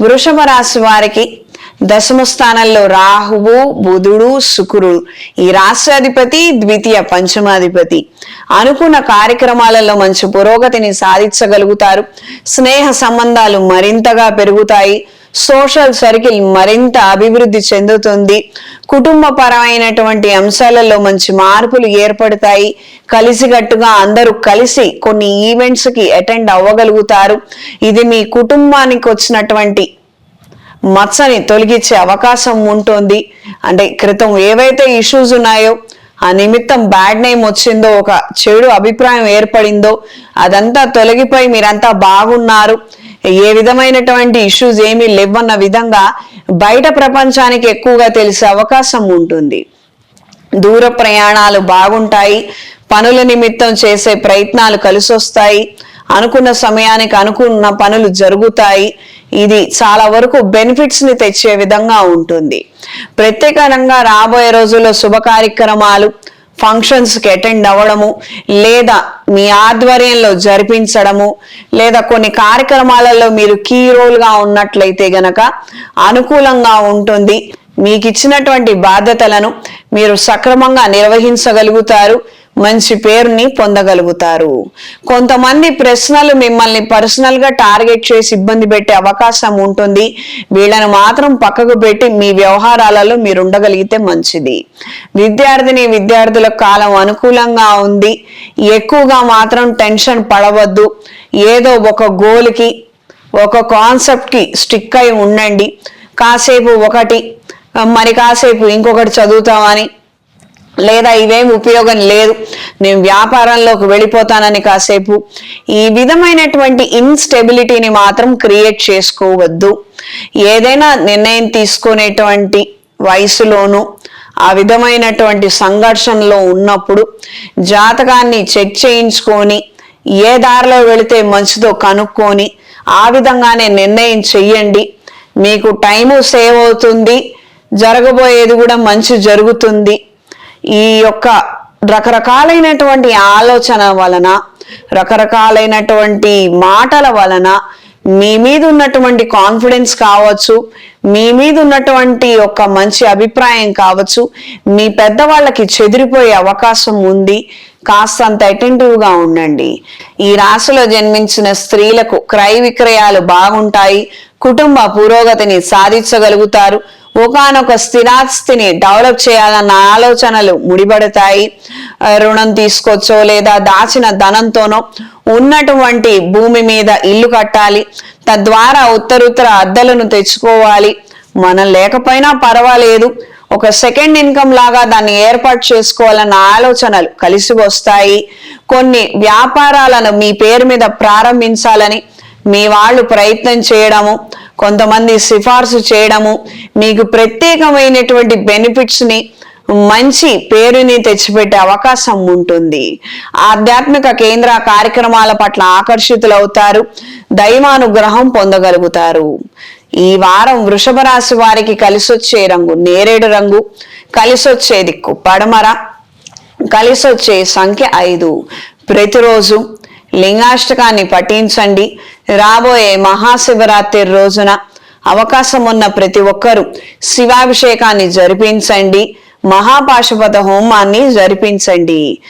వృషభ రాశి వారికి దశమ స్థానంలో రాహువు బుధుడు శుకురుడు. ఈ రాష్ట్రాధిపతి ద్వితీయ పంచమాధిపతి. అనుకున్న కార్యక్రమాలలో మంచి పురోగతిని సాధించగలుగుతారు. స్నేహ సంబంధాలు మరింతగా పెరుగుతాయి. సోషల్ సర్కిల్ మరింత అభివృద్ధి చెందుతుంది. కుటుంబపరమైనటువంటి అంశాలలో మంచి మార్పులు ఏర్పడతాయి. కలిసికట్టుగా అందరూ కలిసి కొన్ని ఈవెంట్స్కి అటెండ్ అవ్వగలుగుతారు. ఇది మీ కుటుంబానికి వచ్చినటువంటి మచ్చని తొలగించే అవకాశం ఉంటుంది. అంటే క్రితం ఏవైతే ఇష్యూస్ ఉన్నాయో ఆ నిమిత్తం బ్యాడ్ నేమ్ వచ్చిందో ఒక చెడు అభిప్రాయం ఏర్పడిందో అదంతా తొలగిపోయి మీరంతా బాగున్నారు. ఏ విధమైనటువంటి ఇష్యూస్ ఏమీ లేవన్న విధంగా బయట ప్రపంచానికి ఎక్కువగా తెలిసే అవకాశం ఉంటుంది. దూర ప్రయాణాలు బాగుంటాయి. పనుల నిమిత్తం చేసే ప్రయత్నాలు కలిసొస్తాయి. అనుకున్న సమయానికి అనుకున్న పనులు జరుగుతాయి. ఇది చాలా వరకు బెనిఫిట్స్ని తెచ్చే విధంగా ఉంటుంది. ప్రత్యేకంగా రాబోయే రోజుల్లో శుభ కార్యక్రమాలు ఫంక్షన్స్కి అటెండ్ అవ్వడము లేదా మీ ఆధ్వర్యంలో జరిపించడము లేదా కొన్ని కార్యక్రమాలలో మీరు కీ రోల్గా ఉన్నట్లయితే గనక అనుకూలంగా ఉంటుంది. మీకు ఇచ్చినటువంటి బాధ్యతలను మీరు సక్రమంగా నిర్వహించగలుగుతారు మంచి పేరుని పొందగలుగుతారు. కొంతమంది ప్రశ్నలు మిమ్మల్ని పర్సనల్గా టార్గెట్ చేసి ఇబ్బంది పెట్టే అవకాశం ఉంటుంది. వీళ్ళని మాత్రం పక్కకు పెట్టి మీ వ్యవహారాలలో మీరు ఉండగలిగితే మంచిది. విద్యార్థిని విద్యార్థుల కాలం అనుకూలంగా ఉంది. ఎక్కువగా మాత్రం టెన్షన్ పడవద్దు. ఏదో ఒక గోల్కి ఒక కాన్సెప్ట్కి స్టిక్ అయి ఉండండి. కాసేపు ఒకటి మరి కాసేపు ఇంకొకటి చదువుతామని లేదా ఇవేం ఉపయోగం లేదు. నేను వ్యాపారంలోకి వెళ్ళిపోతానని కాసేపు. ఈ విధమైనటువంటి ఇన్స్టెబిలిటీని మాత్రం క్రియేట్ చేసుకోవద్దు. ఏదైనా నిర్ణయం తీసుకునేటువంటి వయసులోనూ ఆ విధమైనటువంటి సంఘర్షణలో ఉన్నప్పుడు జాతకాన్ని చెక్ చేయించుకొని ఏ దారిలో వెళితే మంచిదో కనుక్కొని ఆ విధంగానే నిర్ణయం చెయ్యండి. మీకు టైము సేవ్ అవుతుంది. జరగబోయేది కూడా మంచి జరుగుతుంది. ఈ యొక్క రకరకాలైనటువంటి ఆలోచన వలన రకరకాలైనటువంటి మాటల వలన మీ మీద ఉన్నటువంటి కాన్ఫిడెన్స్ కావచ్చు మీ మీద ఉన్నటువంటి ఒక మంచి అభిప్రాయం కావచ్చు మీ పెద్దవాళ్ళకి చెదిరిపోయే అవకాశం ఉంది. కాస్తంత అటెంటివ్గా ఉండండి. ఈ రాశిలో జన్మించిన స్త్రీలకు క్రయ విక్రయాలు బాగుంటాయి. కుటుంబ పురోగతిని సాధించగలుగుతారు. ఒకనొక స్థిరాస్తిని డెవలప్ చేయాలన్న ఆలోచనలు ముడిపడతాయి. రుణం తీసుకోవచ్చో లేదా దాచిన ధనంతోనో ఉన్నటువంటి భూమి మీద ఇల్లు కట్టాలి. తద్వారా ఉత్తరుత్తర అద్దెలను తెచ్చుకోవాలి. మనం లేకపోయినా పర్వాలేదు. ఒక సెకండ్ ఇన్కమ్ లాగా దాన్ని ఏర్పాటు చేసుకోవాలన్న ఆలోచనలు కలిసి వస్తాయి. కొన్ని వ్యాపారాలను మీ పేరు మీద ప్రారంభించాలని మీ వాళ్ళు ప్రయత్నం చేయడము కొంతమంది సిఫార్సు చేయడము మీకు ప్రత్యేకమైనటువంటి బెనిఫిట్స్ని మంచి పేరుని తెచ్చిపెట్టే అవకాశం ఉంటుంది. ఆధ్యాత్మిక కేంద్ర కార్యక్రమాల పట్ల ఆకర్షితులవుతారు దైవానుగ్రహం పొందగలుగుతారు. ఈ వారం వృషభ రాశి వారికి కలిసొచ్చే రంగు నేరేడు రంగు కలిసొచ్చే దిక్కు పడమర కలిసొచ్చే సంఖ్య ఐదు. ప్రతిరోజు లింగాష్టకాన్ని పఠించండి రాబోయే మహాశివరాత్రి రోజున అవకాశం ఉన్న ప్రతి ఒక్కరూ శివాభిషేకాన్ని జరిపించండి మహాపాశుపత హోమాన్ని జరిపించండి.